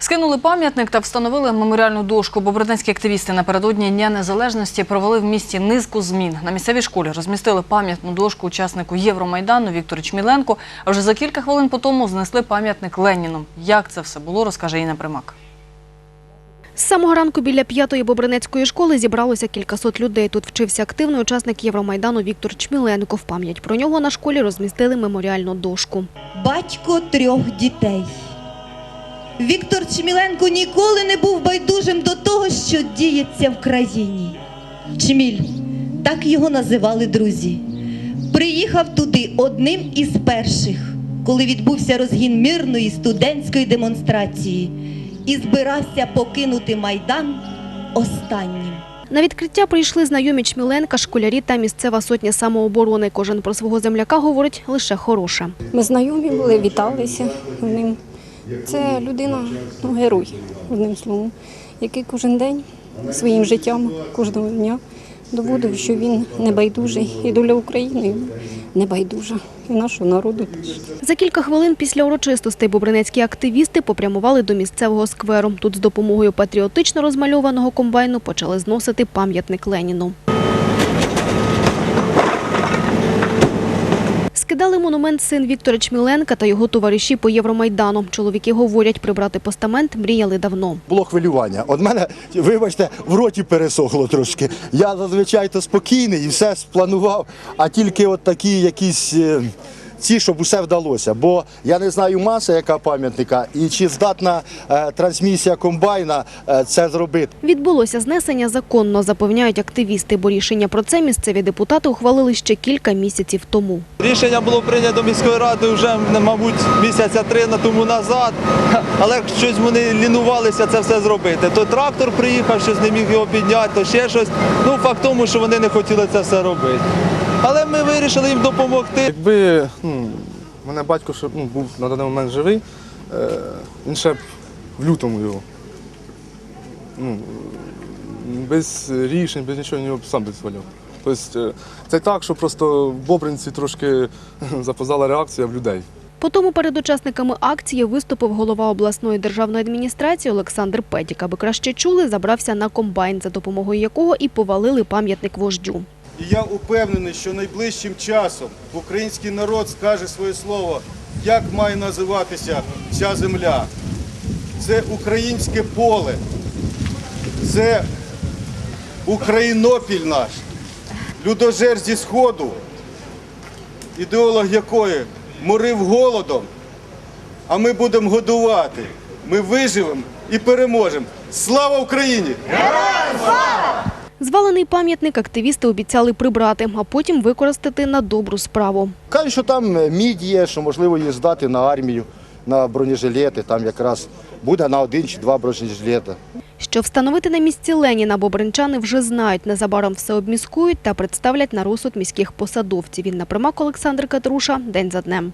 Скинули пам'ятник та встановили меморіальну дошку. Бобринецькі активісти напередодні Дня Незалежності провели в місті низку змін. На місцевій школі розмістили пам'ятну дошку учаснику Євромайдану Віктору Чміленку. А вже за кілька хвилин по тому знесли пам'ятник Леніну. Як це все було, розкаже Інна Примак. З самого ранку біля п'ятої Бобринецької школи зібралося кількасот людей. Тут вчився активний учасник Євромайдану Віктор Чміленко. В пам'ять про нього на школі розмістили меморіальну дошку. батько трьох дітей. Віктор Чміленко ніколи не був байдужим до того, що діється в країні. Чміль, так його називали друзі. Приїхав туди одним із перших, коли відбувся розгін мирної студентської демонстрації і збирався покинути майдан останнім. На відкриття прийшли знайомі Чміленка, школярі та місцева сотня самооборони. Кожен про свого земляка говорить лише хороше. Ми знайомі були, віталися з ним. Це людина, ну, герой, одним словом, який кожен день своїм життям, кожного дня доводив, що він небайдужий. І доля України небайдужа, і нашого народу теж. За кілька хвилин після урочистостей бобринецькі активісти попрямували до місцевого скверу. Тут з допомогою патріотично розмальованого комбайну почали зносити пам'ятник Леніну. Скидали монумент син Віктора Чміленка та його товариші по Євромайдану. Чоловіки говорять, прибрати постамент мріяли давно. було хвилювання. От мене, вибачте, в роті пересохло трошки. Я зазвичай то спокійний і все спланував, а тільки от такі якісь. Ці, щоб усе вдалося, бо я не знаю маса, яка пам'ятника, і чи здатна е, трансмісія комбайна е, це зробити. Відбулося знесення законно, запевняють активісти, бо рішення про це місцеві депутати ухвалили ще кілька місяців тому. Рішення було прийнято міською радою вже, мабуть, місяця три на тому назад, але щось вони лінувалися це все зробити. То трактор приїхав, щось не міг його підняти, то ще щось. Ну, факт тому, що вони не хотіли це все робити. Але ми вирішили їм допомогти. Якби ну, мене батько ще, ну, був на даний момент живий, е, він ще б в лютому його. Ну, без рішень, без нічого його б сам би звалив. Тобто е, це так, що просто в Бобринці трошки запоздала реакція в людей. Потому перед учасниками акції виступив голова обласної державної адміністрації Олександр Петік. Аби краще чули, забрався на комбайн, за допомогою якого і повалили пам'ятник вождю. І я упевнений, що найближчим часом український народ скаже своє слово, як має називатися ця земля. Це українське поле, це Українопіль наш, людожер зі Сходу, ідеолог якої морив голодом, а ми будемо годувати. Ми виживемо і переможемо. Слава Україні! Звалений пам'ятник активісти обіцяли прибрати, а потім використати на добру справу. Кажуть, що там е, мідь є, що можливо її здати на армію, на бронежилети. Там якраз буде на один чи два бронежилети. Що встановити на місці Леніна бобринчани вже знають. Незабаром все обміскують та представлять на розсуд міських посадовців. Він Примак Олександр Катруша. День за днем.